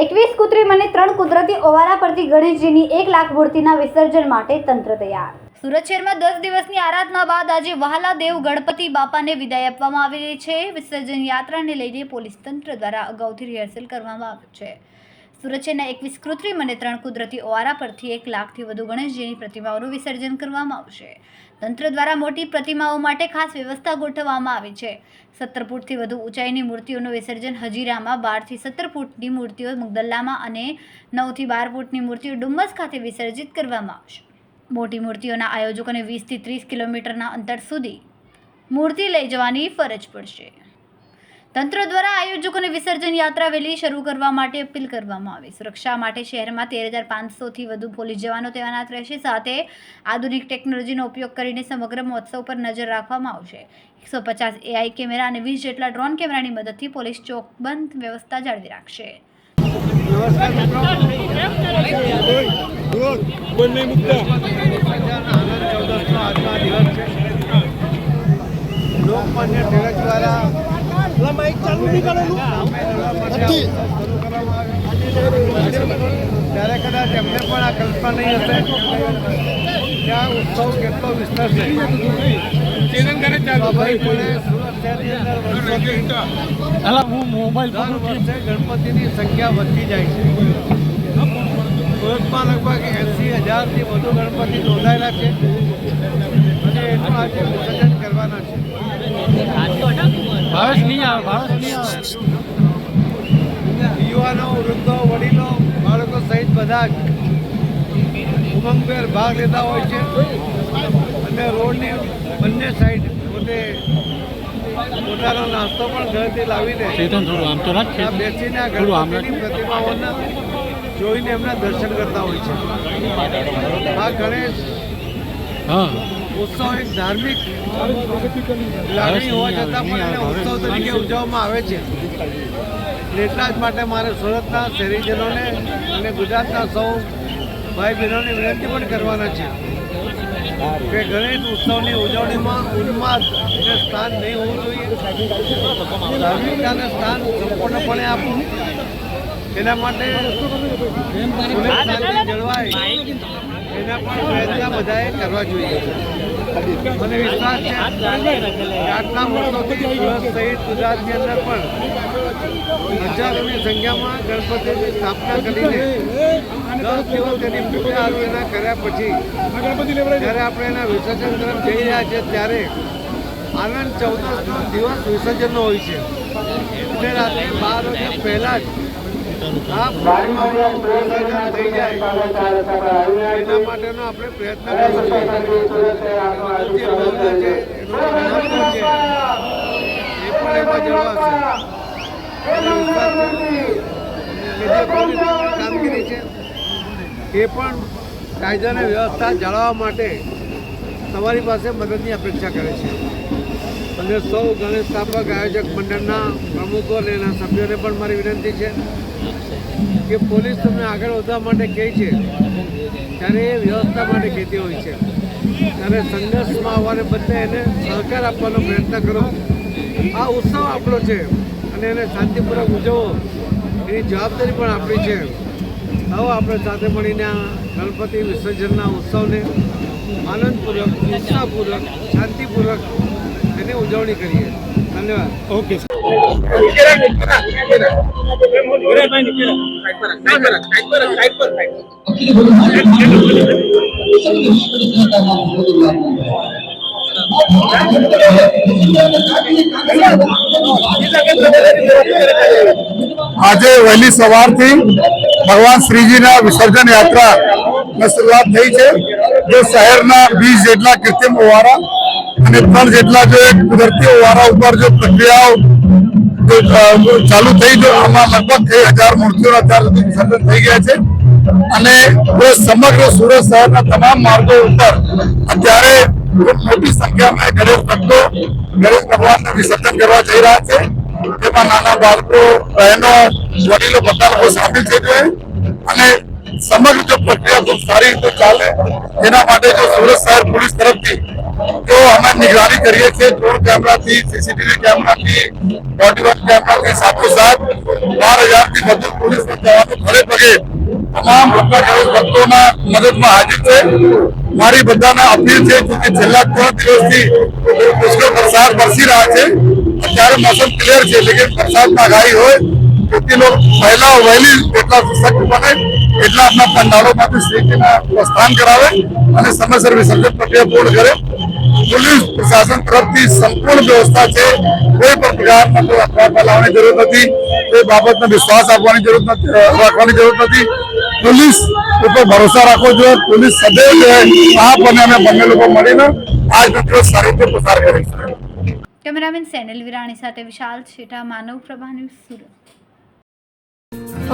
એકવીસ કૃત્રિમ અને ત્રણ કુદરતી ઓવારા પરથી ગણેશજીની એક લાખ મૂર્તિના વિસર્જન માટે તંત્ર તૈયાર. સુરત શહેરમાં દસ દિવસની આરાધના બાદ આજે વહાલા દેવ ગણપતિ બાપાને વિદાય આપવામાં આવી રહી છે. વિસર્જન યાત્રાને લઈને પોલીસ તંત્ર દ્વારા અગાઉથી રિહર્સલ કરવામાં આવ્યું છે. સુરત શહેરના એકવીસ કૃત્રિમ અને ત્રણ કુદરતી ઓવારા પરથી એક લાખથી વધુ ગણેશજીની પ્રતિમાઓનું વિસર્જન કરવામાં આવશે. તંત્ર દ્વારા મોટી પ્રતિમાઓ માટે ખાસ વ્યવસ્થા ગોઠવવામાં આવી છે. સત્તર ફૂટથી વધુ ઊંચાઈની મૂર્તિઓનું વિસર્જન હજીરામાં બારથી સત્તર ફૂટની મૂર્તિઓ મુગદલ્લામાં અને નવથી બાર ફૂટની મૂર્તિઓ ડુમ્મસ ખાતે વિસર્જિત કરવામાં આવશે. મોટી મૂર્તિઓના આયોજકોને વીસથી ત્રીસ કિલોમીટરના અંતર સુધી મૂર્તિ લઈ જવાની ફરજ પડશે. તંત્ર દ્વારા આયોજકોને વિસર્જન યાત્રા વહેલી શરૂ કરવા માટે અપીલ કરવામાં આવી. સુરક્ષા માટે શહેરમાં તેર હજાર પાંચસોથી વધુ પોલીસ જવાનો તૈનાત રહેશે. સાથે આધુનિક ટેકનોલોજીનો ઉપયોગ કરીને સમગ્ર મહોત્સવ પર નજર રાખવામાં આવશે. એકસો પચાસ એઆઈ કેમેરા અને વીસ જેટલા ડ્રોન કેમેરાની મદદથી પોલીસ ચોકબંધ વ્યવસ્થા જાળવી રાખશે. મુદ્દા લોકમાન્ય ટિળક દ્વારા ત્યારે કદાચ એમને પણ આ કલ્પના નહીં હશે ત્યાં ઉત્સવ કેટલો વિસ્તાર છે. ચાલુ ગણપતિની સંખ્યા વધતી જાય છે. સુરતમાં લગભગ એસી હજારથી વધુ ગણપતિ નોંધાયેલા છે. અને એનું આજે ભાવેશ નહીં આવે ભાવેશ નહીં આવે. યુવાનો વૃદ્ધો વડીલો બાળકો સહિત બધા ઉમંગ ઉમંગભેર ભાગ લેતા હોય છે. અને રોડની બંને સાઈડ પોતે પોતાનો નાસ્તો પણ ઘરેથી લાવીને ચેતન થોડું આમ તો રાખ બેસીને ગણપતિની પ્રતિમાઓના જોઈને એમના દર્શન કરતા હોય છે. આ ગણેશ હા. ઉત્સવ એક ધાર્મિક લાગણી હોવા છતાં પણ એને ઉત્સવ તરીકે ઉજવવામાં આવે છે. અને એટલા જ માટે મારે સુરતના શહેરીજનોને અને ગુજરાતના સૌ ભાઈ બહેનોને વિનંતી પણ કરવાના છે કે ગણેશ ઉત્સવની ઉજવણીમાં ઉન્માદ ને સ્થાન નહીં હોવું જોઈએ. ધાર્મિકતાને સ્થાન સંપૂર્ણપણે આપવું. એના માટે જળવાય. એના પણ પ્રયત્ન બધાએ કરવા જોઈએ. મને વિશ્વાસ છે આટલા વર્ષોથી સુરત સહિત ગુજરાતની અંદર પણ હજારોની સંખ્યામાં ગણપતિની સ્થાપના કરીને દસ દિવસ તેની પૂજા અર્ચના કર્યા પછી જ્યારે આપણે એના વિસર્જન તરફ જઈ રહ્યા છીએ ત્યારે આનંદ ચૌદસનો દિવસ વિસર્જનનો હોય છે. એટલે રાત્રે બાર વાગ્યા પહેલાં જ એના માટેનો આપણે પ્રયત્ન કામગીરી છે એ પણ કાયદાને વ્યવસ્થા જાળવવા માટે તમારી પાસે મદદની અપેક્ષા કરે છે. અને સૌ ગણેશ સ્થાપક આયોજક મંડળના પ્રમુખો અને એના સભ્યોને પણ મારી વિનંતી છે કે પોલીસ તમને આગળ વધવા માટે કહે છે, ત્યારે એ વ્યવસ્થા માટે કહેતી હોય છે. ત્યારે સંઘર્ષમાં આવવાને બદલે એને સહકાર આપવાનો પ્રયત્ન કરો. આ ઉત્સવ આપણો છે અને એને શાંતિપૂર્વક ઉજવો એની જવાબદારી પણ આપણી છે. આવો આપણે સાથે મળીને આ ગણપતિ વિસર્જનના ઉત્સવને આનંદપૂર્વક, ઉત્સાહપૂર્વક, શાંતિપૂર્વક એની ઉજવણી કરીએ ધન્યવાદ. ઓકે આજે વહેલી સવારથી ભગવાન શ્રીજીના વિસર્જન યાત્રા ની શરૂઆત થઈ છે. જે શહેરના વીસ જેટલા કૃત્રિમ ઓવારા અને ત્રણ જેટલા જે કુદરતી ઓવારા ઉપર જે પ્રક્રિયાઓ ચાલુ થઈ જો આમાં લગભગ એક હજાર મૂર્તિઓના અત્યાર સુધી વિસર્જન થઈ ગયા છે. અને સમગ્ર સુરત શહેરના તમામ માર્ગો ઉપર અત્યારે મોટી સંખ્યામાં ગણેશ ભક્તો ગણેશ ભગવાનને વિસર્જન કરવા જઈ રહ્યા છે. તેમાં નાના બાળકો, બહેનો, વડીલો બધા લોકો સામેલ થઈ અને સમગ્ર જો પ્રક્રિયા ખૂબ સારી રીતે ચાલે તેના માટે જો સુરત શહેર પોલીસ તરફથી જો અમે નિગરાની કરીએ છીએ ડ્રોન કેમેરાથી સીસીટીવી કેમેરાથી બોડી વન કેમેરાથી સાથોસાથ બાર હજારથી વધુ પોલીસ જવાનો ઘરે પગે તમામ ભ્રષ્ટાચારી ભક્તોના મદદમાં હાજર છે મારી બધાને અપીલ છે કે છેલ્લા ત્રણ દિવસથી પુષ્કળ વરસાદ વરસી રહ્યા છે અત્યારે મોસમ ક્લિયર છે લેકિન વરસાદમાં આગાહી હોય તેથી લોકો પહેલા વહેલી જેટલા સશક્ત બને એટલા આપણા પંડાળોમાંથી શ્રીજીના પ્રસ્થાન કરાવે અને સમયસર વિસર્જન પ્રક્રિયા પૂર્ણ કરે. પોલીસ પ્રશાસન તરફથી સંપૂર્ણ વ્યવસ્થા છે. કોઈ પણ પ્રકારના કોઈ અફવા ફેલાવવાની જરૂર નથી. કોઈ બાબતને વિશ્વાસ આપવાની જરૂર નથી રાખવાની જરૂર નથી. પોલીસ ઉપર ભરોસા રાખવો જોઈએ. પોલીસ સદૈવ આપ અને અમે બંને લોકો મળીને આજ દિવસ સારી રીતે પસાર કરીશું. કેમેરામેન સેનલ વિરાણી સાથે વિશાલ છેટા, માનવ પ્રભા ન્યૂઝ સુરત.